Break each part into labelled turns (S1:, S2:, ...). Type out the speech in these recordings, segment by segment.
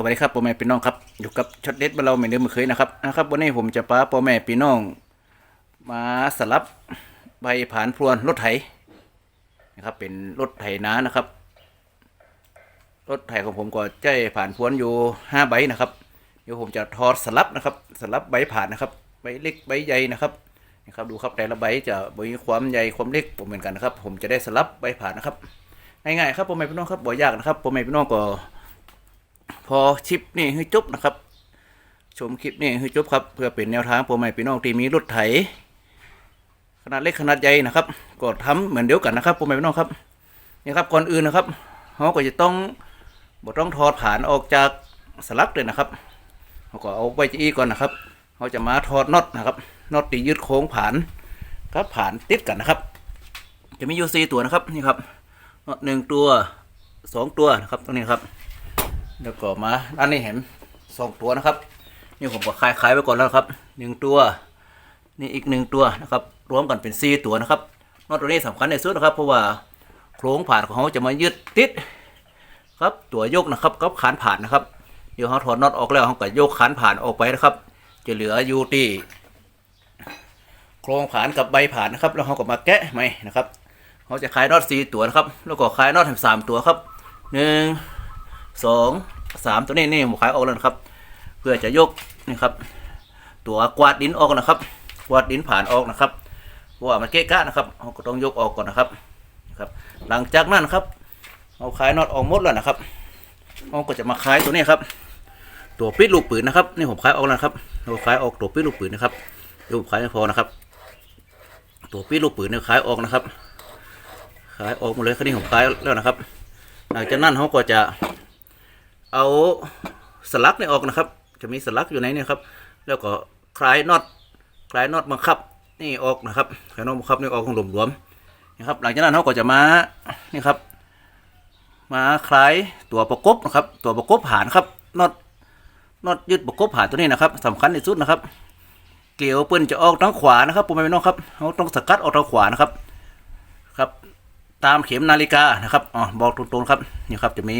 S1: สวัสดีครับพ่อแม่พี่น้องครับอยู่กับช็อตเด็ดบ้านเราเหมือนเดิมเหมือนเคยนะครับนะครับวันนี้ผมจะพาพ่อแม่พี่น้อง มาสลับใบผ่านพรวนรถไถนะครับ เป็นรถไถนานะครับ รถไถของผมก็ใจผ่านพรวนอยู่ห้าใบนะครับเดี๋ยวผมจะทอดสลับนะครับ สลับใบผ่านนะครับใบเล็กใบใหญ่นะครับนะครับ ดูครับแต่ละใบจะมีความใหญ่ความเล็กผมเหมือนกันนะครับ ผมจะได้สลับใบผ่านนะครับง่ายๆครับพ่อแม่พี่น้องครับบ่ยากนะครับพ่อแม่พี่น้องก็ พอชิปนี่ให้จบนะครับ ชมคลิปนี่ให้จบครับ เพื่อเป็นแนวทางพ่อแม่พี่น้องที่มีรถไถ ขนาดเล็กขนาดใหญ่นะครับก็ทำเหมือนเดียวกันนะครับพ่อแม่พี่น้องครับนี่ครับก่อนอื่นนะครับเราก็จะต้องบ่ต้องถอดผ่านออกจากสลักเลยนะครับเราก็เอาไว้จีก่อนนะครับเราจะมาถอดน็อตนะครับน็อตที่ยึดโค้งผ่านครับผ่านติดกันนะครับ จะมีอยู่สตัวนะครับนี่ครับน็อตหนึ่งตัวสองตัวนะครับตรงนี้ครับ แล้วก็มาด้านนี้เห็นสองตัวนะครับ นี่ผมก็คลายคลายไว้ก่อนแล้วครับหนึ่งตัว นี่อีกหนึ่งตัวนะครับ รวมกันเป็นสี่ตัวนะครับนอกตัวนี้สำคัญในสุดนะครับ เพราะว่าโครงผ่านของเขาจะมายึดติดครับตัวยกนะครับกับขานผ่านนะครับเดี๋ยวเขาถอดน็อตออกแล้วเขาก็ยกขานผ่านออกไปนะครับ จะเหลืออยู่ที่โครงผ่านกับใบผ่านนะครับ แล้วเขาก็มาแกะไหมนะครับเขาจะคลายน็อตสี่ตัวนะครับ แล้วก็คลายน็อตถึงสามตัวครับหนึ่ง สองสามตัวนี้นี่ผมขายออกแล้วนะครับ เพื่อจะยกนี่ครับ ตัวกวาดดินออกนะครับ กวาดดินผ่านออกนะครับเพราะว่ามันเกะกะนะครับเราก็ต้องยกออกก่อนนะครับครับ หลังจากนั้นครับเอาคลายน็อตออกหมดแล้วนะครับเราก็จะมาคลายตัวนี้ครับ ตัวปิดลูกปืนนะครับนี่ผมคลายออกแล้วนะครับเราคลายออกตัวปิดลูกปืนนะครับเดี๋ยวผมคลายไม่พอนะครับ ตัวปิดลูกปืนเนี่ยคลายออกนะครับคลายออกหมดเลยคราวนี้ผมคลายแล้วนะครับ หลังจากนั้นเขาก็จะ เอาสลักเนี่ยออกนะครับ จะมีสลักอยู่ในเนี่ยครับ แล้วก็คลายน็อตคลายน็อตบังคับ นี่ออกนะครับคลายน็อตบังคับนี่ออกของหลวมๆนะครับ หลังจากนั้นเขาก็จะมานี่ครับ มาคลายตัวประกบนะครับ ตัวประกบผ่านครับน็อตน็อตยึดประกบผ่านตัวนี้นะครับสำคัญที่สุดนะครับ เกลียวปืนจะออกทางขวานะครับผมไม่น้องครับเขาต้องสกัดออกทางขวานะครับครับ ตามเข็มนาฬิกานะครับอ๋อบอกตรงๆครับนี่ครับจะมี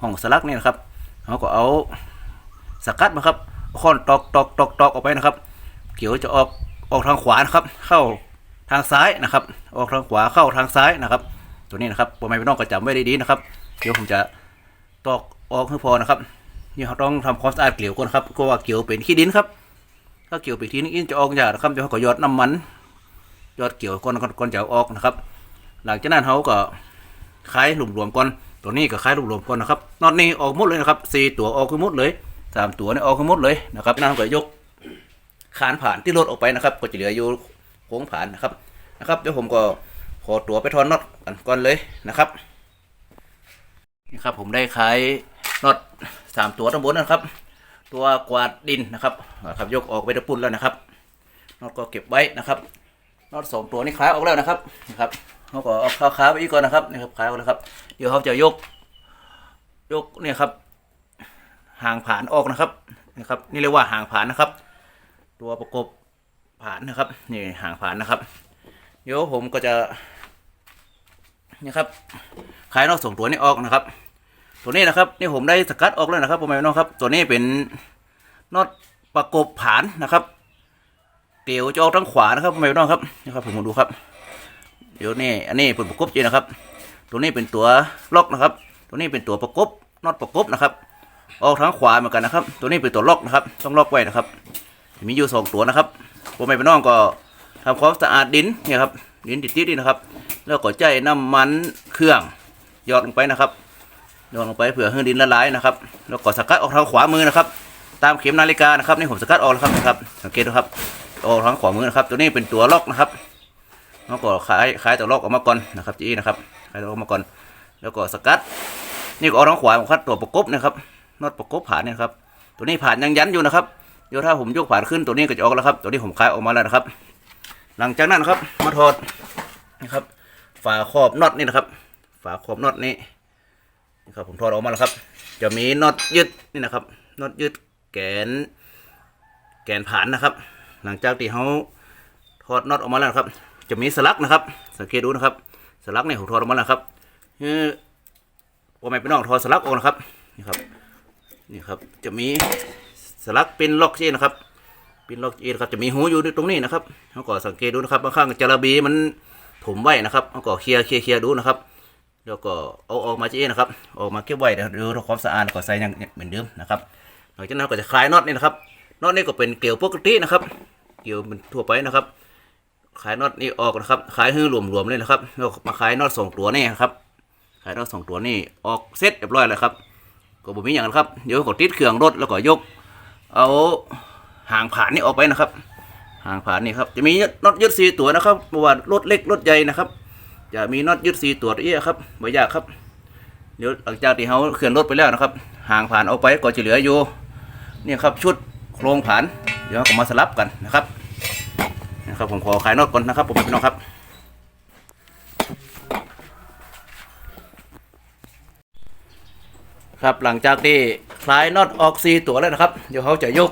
S1: ห้องสลักนี่นะครับเขาก็เอาสกัดมาครับค้อนตอกตอกตอกตอกออกไปนะครับ เกี่ยวจะออกออกทางขวานะครับ เข้าทางซ้ายนะครับ ออกทางขวาเข้าทางซ้ายนะครับ ตัวนี้นะครับผมไม่พี่น้องก็จำไว้ดีๆนะครับ เดี๋ยวผมจะตอกออกให้พอนะครับนี่เขาต้องทำความสะอาดเกลียวก่อนครับเพราะว่าเกลียวเป็นขี้ดินครับถ้าเกลียวเป็นขี้ดินจะออกยากนะครับเดี๋ยวเขาก็หยอดน้ำมันหยอดเกลียวก่อนก่อนจะเอาออกนะครับ หลังจากนั้นเขาก็คลายหลุมรวมก่อน ตัวนี้ก็คล้ายลุมรวมก่อนนะครับนอตนี้ออกหมดเลยนะครับสี่ตัวออกหมดเลยสามตัวนี่ออกหมดเลยนะครับนั่นก็ยกคานผ่านที่รถออกไปนะครับ ก็จะเหลืออยู่โค้งผ่านนะครับนะครับเดี๋ยวผมก็ขอตัวไปทอนน็อตกันก่อนเลยนะครับนี่ครับผมได้ขายน็อตสามตัวทั้งบนนะครับ ตัวกวาดดินนะครับนะครับยกออกไปตะปุ่นแล้วนะครับน็อตก็เก็บไว้นะครับน็อตสองตัวนี้คล้ายออกแล้วนะครับนะครับ เขาก็เอาขาขาไปอีกก่อนนะครับนี่ครับขาก่อนนะครับ เดี๋ยวเขาจะยก ยกเนี่ยครับ ห่างผ่านออกนะครับนะครับ นี่เรียกว่าห่างผ่านนะครับ ตัวประกบผ่านนะครับ นี่ห่างผ่านนะครับ เดี๋ยวผมก็จะนี่ครับขายนอกส่งตัวนี้ออกนะครับ ตัวนี้นะครับนี่ผมได้สกัดออกแล้วนะครับผมไม่น้องครับ ตัวนี้เป็นน็อตประกบผ่านนะครับเกลียวจะออกทางขวานะครับผมไม่น้องครับนี่ครับผมมาดูครับ เดี๋ยวนี่อันนี้เป็นประกบจีนะครับ ตัวนี้เป็นตัวล็อกนะครับ ตัวนี้เป็นตัวประกบน็อตประกบนะครับ ออกทางขวาเหมือนกันนะครับ ตัวนี้เป็นตัวล็อกนะครับ ต้องล็อกไว้นะครับ มีอยู่สองตัวนะครับผมไม่เป็นน้องก็ทำความสะอาดดินเนี่ยครับดินติดๆนี่นะครับ แล้วก็ใจน้ำมันเครื่องหยอดลงไปนะครับหยอดลงไปเผื่อให้ดินละลายนะครับ แล้วก็สกัดออกทางขวามือนะครับ ตามเข็มนาฬิกานะครับนี่ผมสกัดออกแล้วครับนะครับ สังเกตดูครับออกทางขวามือนะครับ ตัวนี้เป็นตัวล็อกนะครับ แล้วก็ขายขายตัวลอกออกมาก่อนนะครับจีนะครับขายตัวลอกออกมาก่อน แล้วก็สกัด นี่ก็เอาทางขวาผมคัดตัวประกบนะครับน็อตประกบผ่านเนี่ยครับ ตัวนี้ผ่านยังยันอยู่นะครับเดี๋ยวถ้าผมยกผ่านขึ้นตัวนี้ก็จะออกแล้วครับ ตัวนี้ผมคลายออกมาแล้วนะครับ หลังจากนั้นครับ มาถอดนะครับ ฝาครอบน็อตนี่นะครับ ฝาครอบน็อตนี้นะครับผมถอดออกมาแล้วครับ จะมีน็อตยึดนี่นะครับน็อตยึดแกน แกนผ่านนะครับ หลังจากที่เขาถอดน็อตออกมาแล้วครับ จะมีสลักนะครับ สังเกตดูนะครับ สลักเนี่ยผมถอดออกมาแล้วครับคือว่าไม่เป็นองถอดสลักออกนะครับนี่ครับนี่ครับจะมีสลักเป็นล็อกเจนะครับ เป็นล็อกเจนะครับจะมีหูอยู่ตรงนี้นะครับเขาก็สังเกตดูนะครับบางครั้งจาระบีมันถมไว้นะครับเขาก็เคลียร์เคลียร์เคลียร์ดูนะครับแล้วก็เอาออกมาเจนะครับออกมาเก็บไว้เดี๋ยวดูความสะอาดก็ใส่ยังเหมือนเดิมนะครับหลังจากนั้นก็จะคลายน็อตนี่นะครับน็อตนี่ก็เป็นเกลียวปกตินะครับ เกลียวมันทั่วไปนะครับ ขายน็อตนี่ออกนะครับ ขายให้รวมๆเลยนะครับแล้วมาขายน็อตสองตัวนี่ครับ ขายน็อตสองตัวนี่ออกเซ็ตเรียบร้อยแล้วครับ ก็บ่มีอย่างนั้นครับ เดี๋ยวก็ติดเครื่องรถแล้วก็ยก เอาหางผ่านนี่ออกไปนะครับ หางผ่านนี่ครับ จะมีน็อตยึดสีตัวนะครับเพระว่ารถเล็กรถใหญ่นะครับ จะมีน็อตยึดสีตัวเอี้ยครับไม่ยากครับ เดี๋ยวหลังจากที่เขาเคลื่อนรถไปแล้วนะครับ หางผ่านเอาไปก็จะเหลืออยู่เนี่ยครับชุดโครงผ่าน เดี๋ยวเราก็มาสลับกันนะครับ นะครับผมขอขายน็อตก่อนนะครับ ผมพี่น้องครับ ครับหลังจากที่คลายน็อตออกซีตัวแล้วนะครับ เดี๋ยวเขาจะยก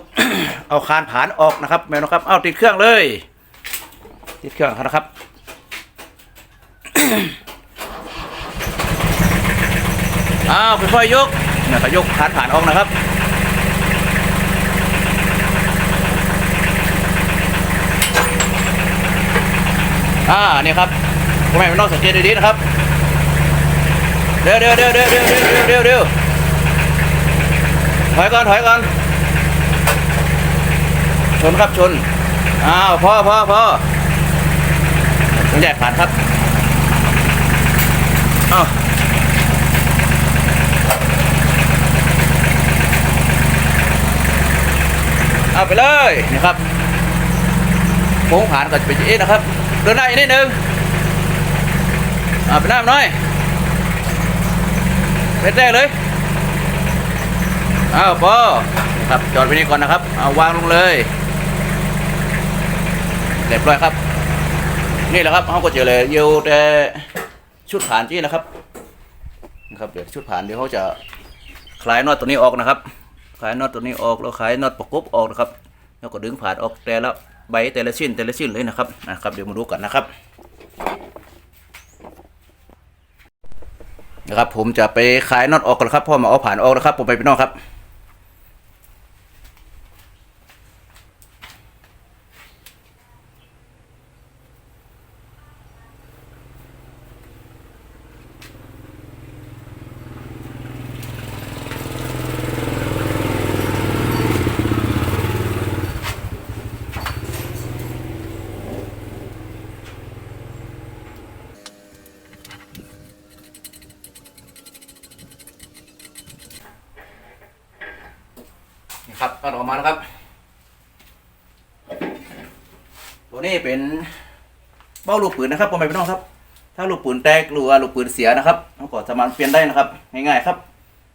S1: เอาคานผานออกนะครับแม่น้องครับ เอาติดเครื่องเลย ติดเครื่องนะครับอ้าวค่อยๆยกนะครับยกคานผ่านออกนะครับ อ่าเนี่ยครับพ่อแม่พี่น้องสังเกตดีๆนะครับเดี๋ยวเดี๋ยวเดี๋ยวเดี๋ยวเดี๋ยวเดี๋ยวเดี๋ยวถอยก่อนถอยก่อนชนครับชนอ้าวพ่อพ่อพ่อต้องแยกผ่านครับอ้าวเอาไปเลยนี่ครับโค้งผ่านก็จะเป็นอย่างนี้นะครับ เดินหน้าอีกนิดนึงเอาไปหน้าหน่อยเป็นแรกเลยอ้าวพอครับจอดไปนี่ก่อนนะครับเอาวางลงเลยเรียบร้อยครับ นี่แหละครับเขาก็เจอเลยเยวแต่ชุดฐานที่นะครับนะครับเดี๋ยวชุดฐานเดี๋ยวเขาจะคลายน็อตตัวนี้ออกนะครับ คลายน็อตตัวนี้ออกแล้วคลายน็อตประกบออกนะครับ แล้วก็ดึงผ่านออกแต่และ ใบแต่ละชิ้นแต่ละชิ้นเลยนะครับนะครับเดี๋ยวมาดูกันนะครับนะครับผมจะไปขายน็อตออกก่อนครับพ่อมาเอาผ่านออกนะครับผมไปพี่น้องครับ นี่ครับก็ออกมาแล้วครับ ตัวนี้เป็นเบ้าลูกปืนนะครับพ่อแม่พี่น้องครับ ถ้าลูกปืนแตกหรือว่าลูกปืนเสียนะครับเราก็สามารถเปลี่ยนได้นะครับง่ายๆครับ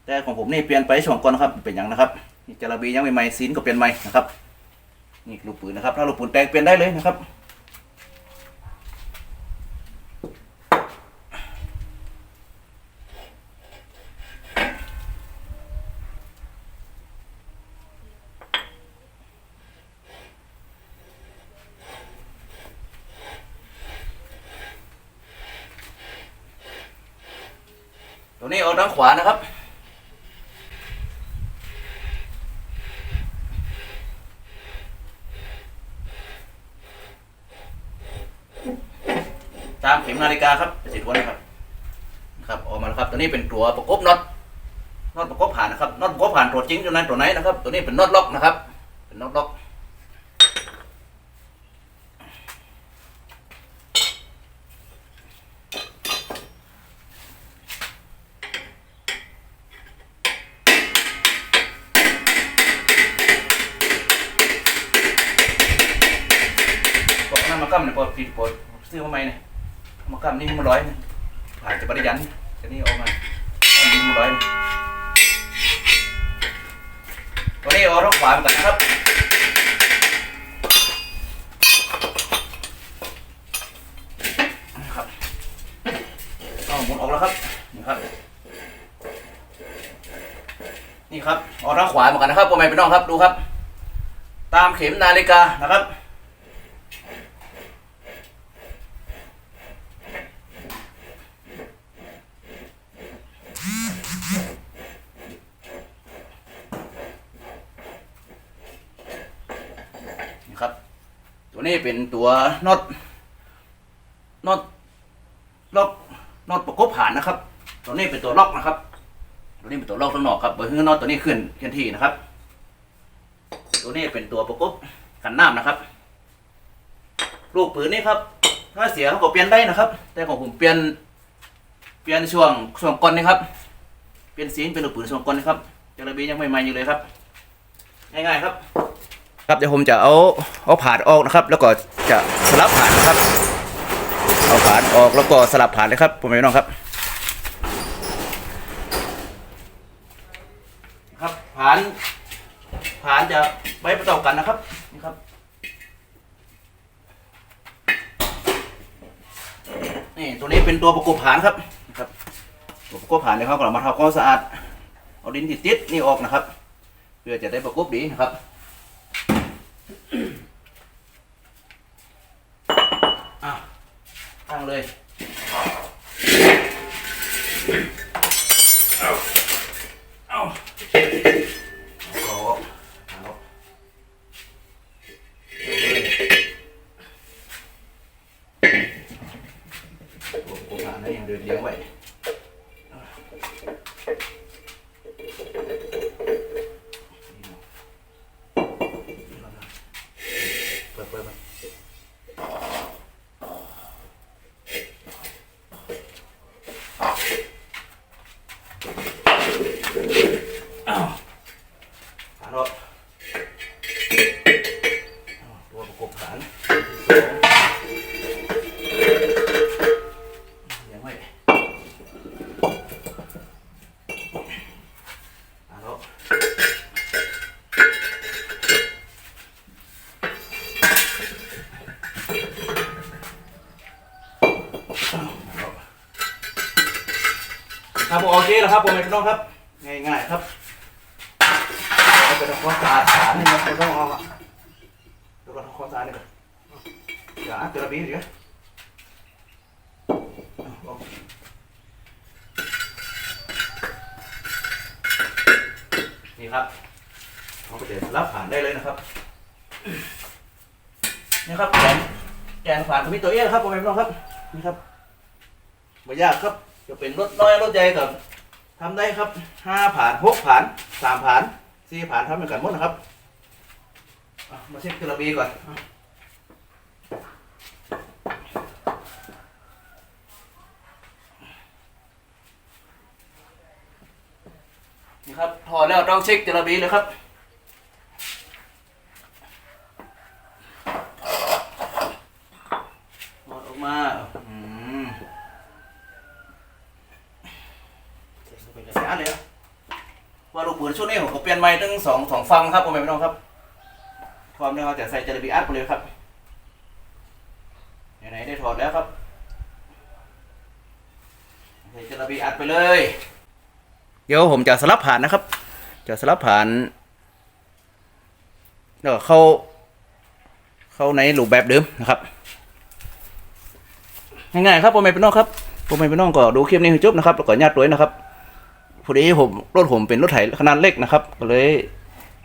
S1: แต่ของผมนี่เปลี่ยนไปช่วงก่อนนะครับเป็นอย่างนะครับนี่จาระบียังใหม่ๆซีนก็เปลี่ยนใหม่นะครับนี่ลูกปืนนะครับ ถ้าลูกปืนแตกเปลี่ยนได้เลยนะครับ ตัวนี้เอาด้าน ขวานะครับ ตามเข็มนาฬิกาครับจะติดไว้นะครับนะครับออกมาแล้วครับ ตัวนี้เป็นตัวประกบน็อตน็อตประกบผ่านนะครับน็อตประกบผ่านตัวจริงตัวนั้นตัวไหนนะครับ ตัวนี้เป็นน็อตล็อกนะครับำมากำเนี่ยปอกผิดปอกซื้อมาใหม่เนี่ยมากำนี่มันร้อยเนี่ยผ่านจะปริยันจะนี่ออกมาอันนี้มันร้อยเนี่ยตัวนี้เอารกขวาเหมือนกันนะครับครับเอาหมุนออกแล้วครับนี่ครับ นี่ครับเอาทางขวาเหมือนกันนะครับพ่อแม่พี่น้องครับดูครับ ตามเข็มนาฬิกานะครับ ตัวนี้เป็นตัวน็อตน็อตล็อกน็อตประกบผ่านนะครับ ตัวนี้เป็นตัวล็อกนะครับ ตัวนี้เป็นตัวล็อกข้างนอกครับเบอร์น็อตตัวนี้ขึ้นเคลื่อนที่นะครับ ตัวนี้เป็นตัวประกบกันน้ำนะครับ ลูกปืนนี่ครับ ถ้าเสียเขาก็เปลี่ยนได้นะครับ แต่ของผมเปลี่ยนเปลี่ยนช่วงช่วงก่อนนี่ครับ เปลี่ยนสีเป็นลูกปืนช่วงก่อนนี่ครับจระบียังไม่ใหม่อยู่เลยครับ ง่ายๆครับ ครับเดี๋ยวผมจะเอาเอาผ่านออกนะครับ แล้วก็จะสลับผ่านนะครับ เอาผ่านออกแล้วก็สลับผ่านเลยครับผมไม่น้องครับ ครับผ่านผ่านจะไว้ประกอบกันนะครับนี่ครับนี่ตัวนี้เป็นตัวประกบผานครับนะครับตัวประกบผ่านเนี่ยเขาก็มาทำความสะอาดเอาดินติดนี่ออกนะครับ เพื่อจะได้ประกบดีนะครับอะตั้งเลยเอาเอาเอาเอาตัวประกบผานนี่ยังเดินเลี้ยงไว้ เปิดเปิดเปิดอ้าวฐานรถตัวประกบฐานยังไม่ฐานรถ ครับผมโอเคแล้วครับผมไม่ต้องครับ ง่ายๆครับเอาไปทำความสะอาดฐานนี่มันต้องเอาอะเดี๋ยวก่อนทำความสะอาดนี่ก่อนอย่าเจอระเบียงเดี๋ยวเอานี่ครับ เอาไปเดี๋ยวรับผ่านได้เลยนะครับนี่ครับแกนแกนผ่านก็มีตัวเองครับผมไม่ต้องครับนี่ครับไม่ยากครับจะเป็นรถน้อยรถใหญ่กับทำได้ครับห้าผ่านหกผ่านสามผ่านสี่ผ่านทำเหมือนกันหมดนะครับมาเช็คกระบีก่อนนี่ครับถอดแล้วต้องเช็คกระบีเลยครับ ถอดออกมาอืม เป็นกระแสเลยอะว่าลูกปืนช่วงนี้ผมก็เป ลี่ยนใหม่ตั้งสองสองฟังครับผมไม่ต้องครับ ความเนี่ยเขาจะใส่จระบีอัดไปเลยครับไหนๆได้ถอดแล้วครับใส่จระบีอัดไปเลย เดี๋ยวผมจะสลับผ่านนะครับ จะสลับผ่านแล้วก็เข้า เข้าในรูปแบบเดิมนะครับง่ายๆครับผมไม่เป็นน้องครับผมไม่เป็นน้องก็ดูคลิปนี้ให้จบนะครับแล้วก็ญาติตัวนะครับ อดีผมรถผมเป็นรถไถขนาดเล็กนะครับ ก็เลย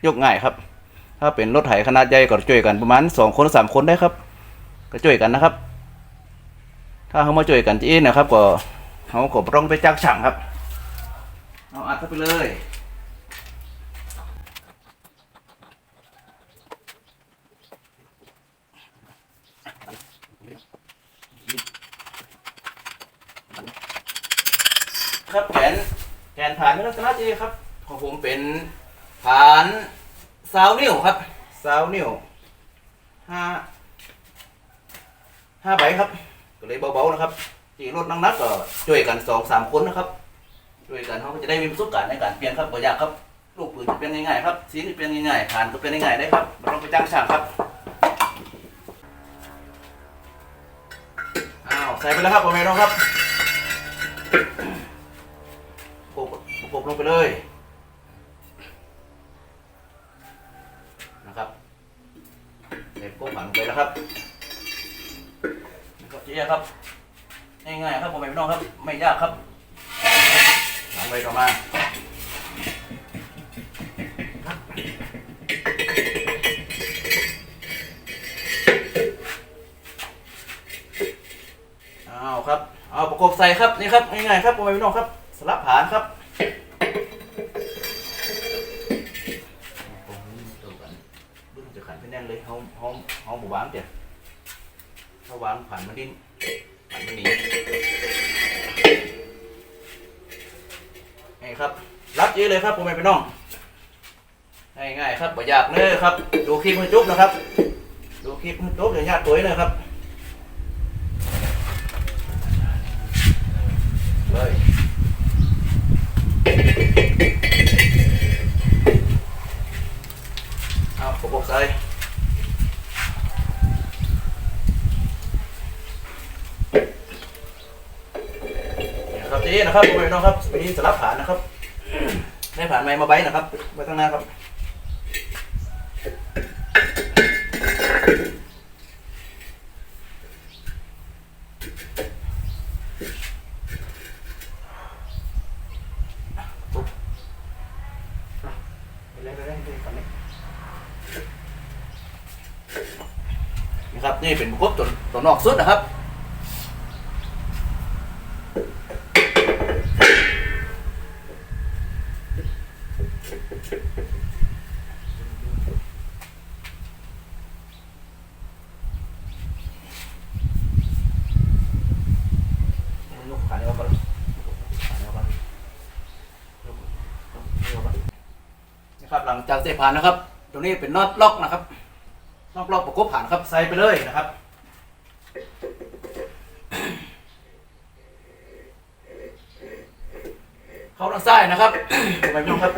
S1: ยกง่ายครับ ถ้าเป็นรถไถขนาดใหญ่ก็ช่วยกันประมาณสองคนสามคนได้ครับ ก็ช่วยกันนะครับ ถ้าเขามาช่วยกันที่นะครับ ก็เขาก็บ่ต้องไปจ้างช่างครับเอาอัดเข้าไปเลยครับแขน แขนผ่านไม่ลักษณะจีครับ ของผมเป็นผ่านซาวนิ้วครับซาวนิ้วห้าห้าใบครับ ก็เลยเบาๆนะครับจีรถนักๆก็ช่วยกันสองสามคนนะครับช่วยกันเขาก็จะได้มีประสบการณ์ในการเปลี่ยนครับบ่ยากครับ ลูกปืนจะเป็นง่ายๆครับสีนี่เป็นง่ายๆผ่านก็เป็นง่ายๆได้ครับไม่ต้องไปจ้างช่างครับอ้าวใส่ไปแล้วครับผมไม่ต้องครับกบ กบลงไปเลยนะครับเด็กกบหันไปแล้วครับนะครับเจ๊ครับง่ายๆครับผมไม่น้องครับ ไม่ยากครับหลังไปต่อมาเอาครับ เอาประกบใส่ครับนี่ครับง่ายๆครับผมไม่น้องครับ สลับผานครับ วาหมู่บ้านเดี๋ยวถ้าวางผ่านมันดิ้นผ่านมันหนีนี่ครับ รับเยอะเลยครับพ่อแม่พี่น้อง ง่ายๆครับบ่ยากเลยครับ ดูคลิปมือจุ๊บนะครับ ดูคลิปมือจุ๊บเดี๋ยวญาติตัวเลยครับ เลยเอาผมบอกใส่เนี่นะครับผมไปน้องครับไปนี่สลับผ่านนะครับได้ผ่านไม้มาใบนะครับไว้ข้างหน้าครับนะครับนี่เป็นครบตัวตัวนอกสุดนะครับ ยกขาเดียวกันขาเดียวกันยกยกเดียวกันนะ ครับหลังจากเสพผ่านนะครับ ตรงนี้เป็นน็อตล็อกนะครับน็อตล็อกประกบผ่านครับใส่ไปเลยนะครับเข้าทางซ้ายนะครับไปไม่ต้องครับ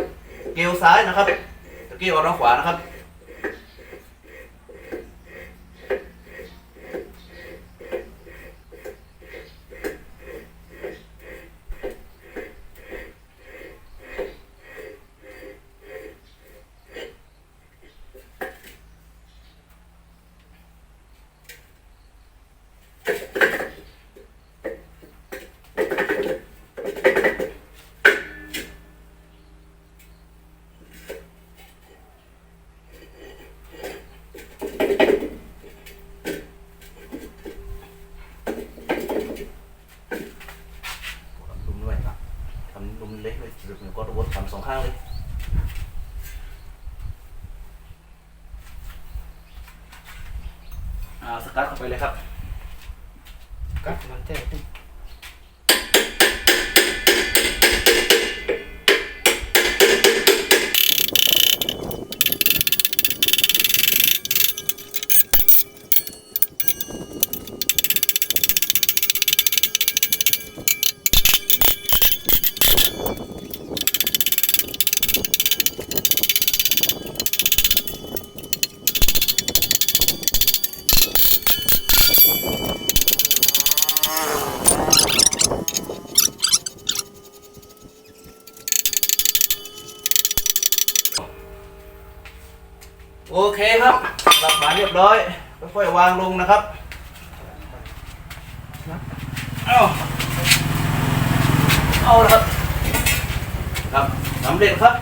S1: เกลียวซ้ายนะครับตะกี้ออกทางขวานะครับ
S2: Thank you.
S1: โอเคครับหลักฐานเรียบร้อยค่อยๆวางลงนะครับเอาเอาละครับครับสำเร็จครับ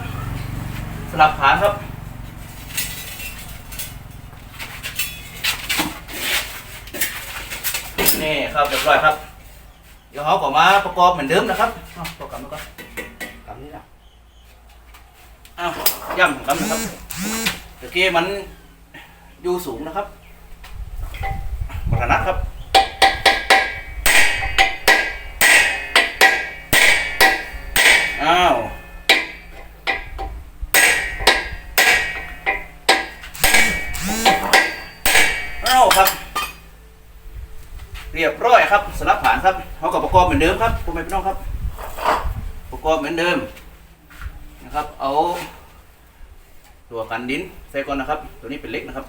S1: สลับฐานครับนี่ครับเรียบร้อยครับ เดี๋ยวเขาก็มาประกอบเหมือนเดิมนะครับเอาประกอบมาก่อน
S2: กำนี้ละ
S1: อ้าวย่ำครับนะครับ ตะกี้มันอยู่สูงนะครับบัถนัดครับอ้าวอ้าวครับ เรียบร้อยครับสลับผ่านครับเขากับประกอบเหมือนเดิมครับพ่อแม่พี่น้องครับ ประกอบเหมือนเดิมนะครับ เอา ตัวกันดินใส่ก่อนนะครับ ตัวนี้เป็นเล็กนะครับ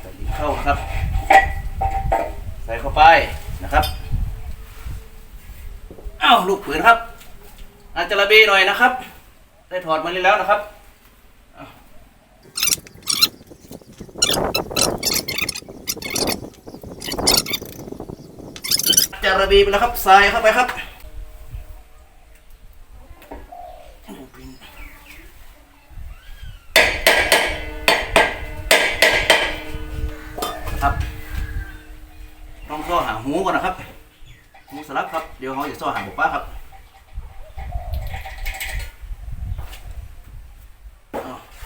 S1: ใส่ดินเข้านะครับ ใส่เข้าไปนะครับอ้าวลูกปืนครับอาจจะระเบหน่อยนะครับ ได้ถอดมาแล้วนะครับ ระบีไปแล้วครับทรายเข้าไปครับครับต้องซ่อหาหูก่อนนะครับหูสลับครับ เดี๋ยวเขาจะซ่อหาบุกป้าครับ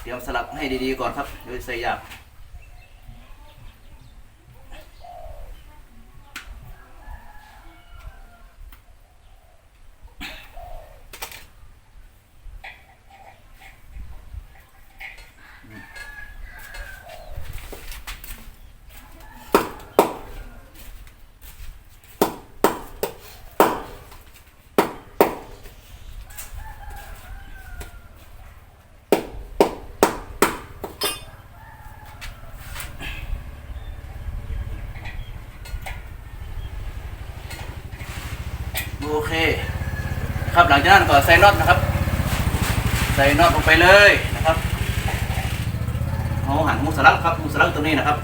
S1: เตรียมสลับให้ดีๆก่อนครับ โดยใส่ยา โอเค ครับหลังจากนั้นก็ใส่น็อตนะครับ ใส่น็อตลงไปเลยนะครับเอาหันมุสลักครับมุสลักตัวนี้นะครับ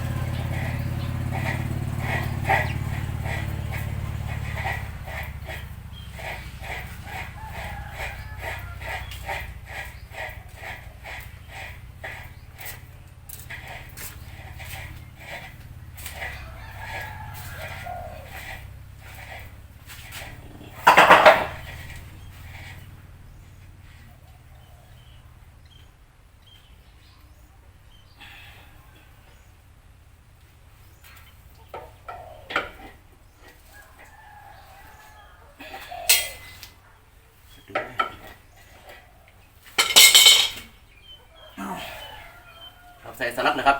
S1: ใส่สลักนะครับ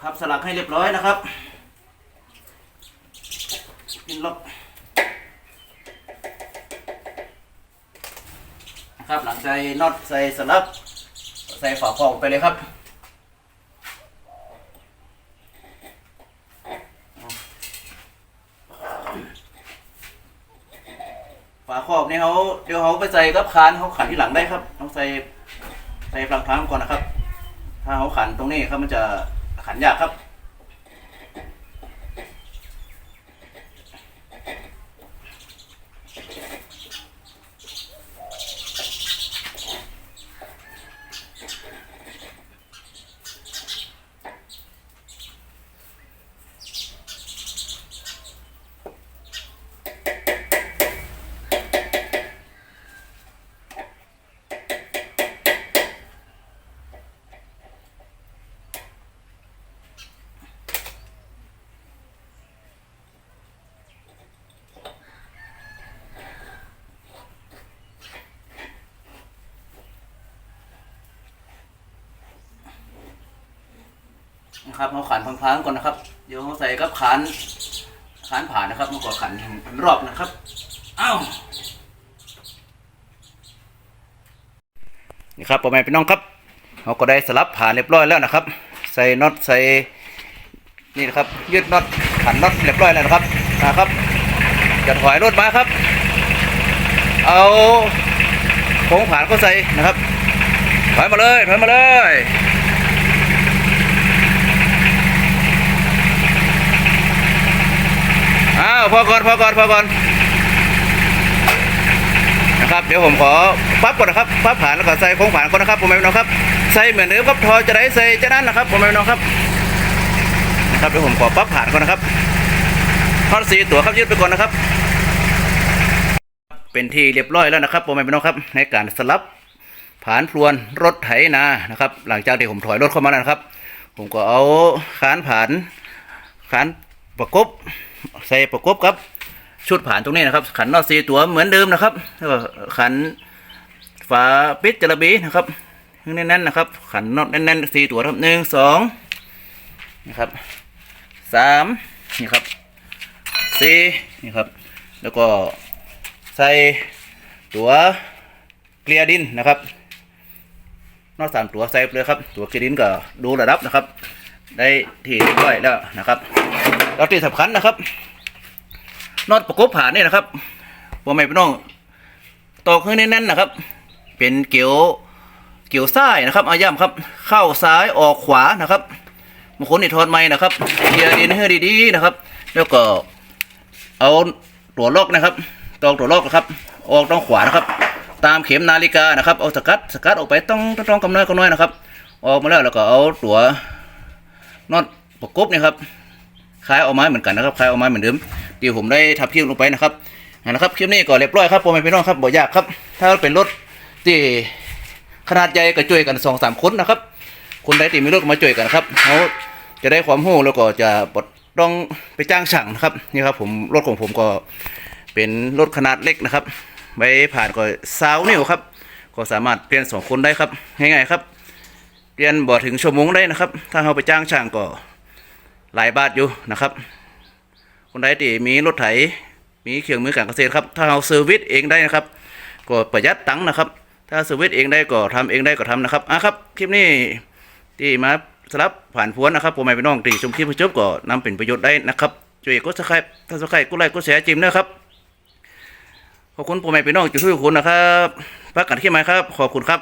S1: พับสลักให้เรียบร้อยนะครับ นะครับหลังใจน็อตใส่สลับ ใส่ฝาครอบไปเลยครับฝาครอบนี่เขาเดี๋ยวเขาไปใส่กับคานเขาขันที่หลังได้ครับเขาใส่ใส่พลังๆก่อนนะครับ ถ้าเขาขันตรงนี้ครับมันจะขันยากครับ นะครับเขาขันพังๆก่อนนะครับ เดี๋ยวเขาใส่กับขันขันผ่านนะครับมันก็ขันเป็นรอบนะครับอ้าวนี่ครับพ่อแม่พี่น้องครับเขาก็ได้สลับผ่านเรียบร้อยแล้วนะครับ ใส่น็อตใส่นี่นะครับยืดน็อตขันน็อตเรียบร้อยแล้วนะครับนะครับจะถอยรถมาครับ เอาโค้งผ่านก็ใส่นะครับถอยมาเลยถอยมาเลย อ้าวพอก่อนพอก่อนพอก่อนนะครับเดี๋ยวผมขอปั๊บก่อนนะครับปั๊บผ่านแล้วก็ใส่โค้งผ่านก่อนนะครับผมไม่น้องครับใส่เหมือนเดิมครับทอจะได้ใส่จะนั่นนะครับผมไม่น้องครับนะครับเดี๋ยวผมขอปั๊บผ่านก่อนนะครับทอดสีตัวครับยืดไปก่อนนะครับ เป็นที่เรียบร้อยแล้วนะครับผมไม่น้องครับ ในการสลับผ่านพลวนรถไถนานะครับ หลังจากที่ผมถอยรถเข้ามาแล้วนะครับ ผมก็เอาขานผ่านขานประกบ ใส่ประกบครับ ชุดผ่านตรงนี้นะครับ ขันนอตสีตัวเหมือนเดิมนะครับแล้วก็ขันฝาปิดจระบีนะครับแน่นๆนะครับ ขันน็อตแน่นๆสีตัวครับหนึ่งสองนะครับสามนี่ครับสี่นี่ครับ แล้วก็ใส่ตัวเกลียดินนะครับนอกสามตัวใส่เลยครับ ตัวเกลียดินก็ดูระดับนะครับ ได้ที่เรียบร้อยแล้วนะครับ แล้วที่สำคัญนะครับน็อตประกบผ่านนี่นะครับพ่อแม่พี่น้องตอกให้แน่นๆนะครับ เป็นเกี่ยวเกี่ยวซ้ายนะครับเอาย่ำครับ เข้าซ้ายออกขวานะครับบางคนนี่ทอดไม้นะครับเกียดินให้ดีๆนะครับ แล้วก็เอาตัวล็อกนะครับตอกตัวล็อกนะครับ ออกต้องขวานะครับ ตามเข็มนาฬิกานะครับ เอาสกัดสกัดออกไปต้องต้องกำน้อยกำน้อยนะครับ ออกมาแล้วแล้วก็เอาตัวน็อตประกบเนี่ยครับ คล้ายเอาไม้เหมือนกันนะครับคล้ายเอาไม้เหมือนเดิมเดี๋ยวผมได้ทับเทียมลงไปนะครับนะครับคลิปนี้ก็เรียบร้อยครับพ่อแม่พี่น้องครับบ่ยากครับ ถ้าเป็นรถที่ขนาดใหญ่ก็ช่วยกันสองสามคนนะครับคนใดที่มีรถมาช่วยกันครับเขาจะได้ความรู้แล้วก็จะปลดต้องไปจ้างช่างนะครับนี่ครับผมรถของผมก็เป็นรถขนาดเล็กนะครับไว้ผ่านก็ซาวนิ้วครับ ก็สามารถเปลี่ยนสองคนได้ครับง่ายๆครับเปลี่ยนบ่ถึงชั่วโมงได้นะครับ ถ้าเราไปจ้างช่างก็ หลายบาทอยู่นะครับ คนใดที่มีรถไถ มีเครื่องมือการเกษตรครับ ถ้าเราเซอร์วิสเองได้นะครับ ก็ประหยัดตังค์นะครับ ถ้าเซอร์วิสเองได้ก็ทำเองได้ก็ทำนะครับอะครับ คลิปนี้ที่มาสลับผ่านพวนนะครับผมไม่ไปน้องที่ชมคลิปผู้ชมก็นำเป็นประโยชน์ได้นะครับช่วยกดซับสไครต์ถ้าซับสไครต์กดไลค์กดแชร์จิมนะครับขอบคุณผมไม่ไปน้องจุดทุกคนนะครับพักกันที่ไหมครับ ขอบคุณครับ